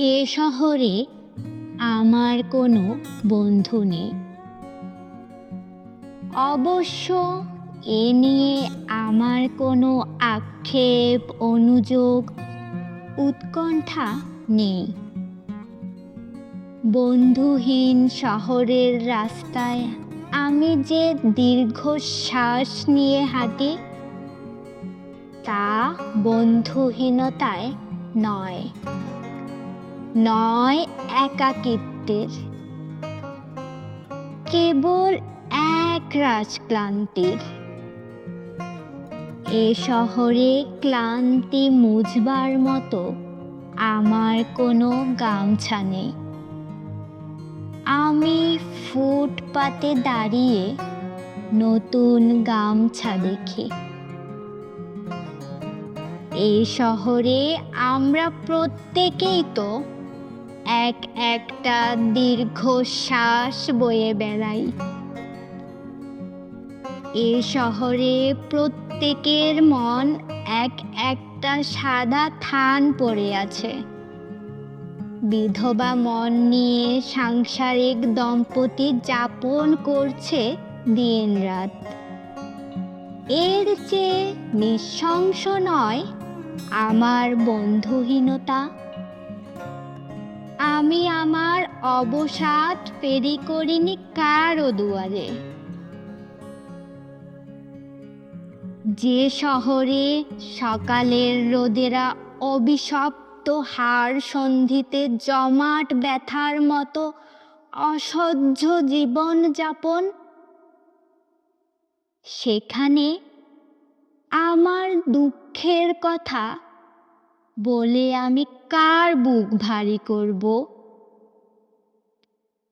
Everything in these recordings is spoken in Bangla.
এ শহরে আমার কোনো বন্ধু নেই। অবশ্য এ নিয়ে আমার কোনো আক্ষেপ, অনুযোগ, উৎকণ্ঠা নেই। বন্ধুহীন শহরের রাস্তায় আমি যে দীর্ঘশ্বাস নিয়ে হাঁটি, তা বন্ধুহীনতায় নয়। নয় একাকিত্বের। কেবল এক রাজক্লান্তির। এ শহরে ক্লান্তি মুছবার মতো আমার কোনো গামছা নেই। আমি ফুটপাতে দাঁড়িয়ে নতুন গামছা দেখি। এই শহরে আমরা প্রত্যেকেই তো এক একটা দীর্ঘশ্বাস বয়ে বেড়াই। এ শহরে প্রত্যেকের মন এক একটা সাদা থান পড়ে আছে। বিধবা মন নিয়ে সাংসারিক দম্পতি যাপন করছে দিন রাত। এর চেয়ে নিঃশংস নয়, আমার বন্ধুহীনতা আমি আমার অবসাদ ফেরি করিনি কারও দুয়ারে? যে শহরে সকালের রোদেরা অভিশপ্ত হাড় সন্ধিতে জমাট ব্যথার মতো অসহ্য জীবন যাপন, সেখানে আমার দুঃখের কথা বলে আমি কার বুক ভারী করব?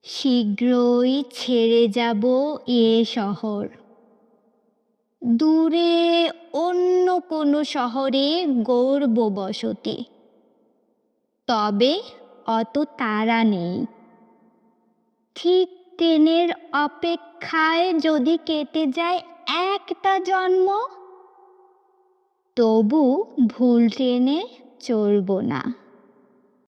শীঘ্রই ছেড়ে যাব এ শহর। দূরে অন্য কোনো শহরে গর্ব বসতি। তবে অত তাড়া নেই। ঠিক ট্রেনের অপেক্ষায় যদি কেটে যায় একটা জন্ম, তবু ভুল ট্রেনে চড়ব না।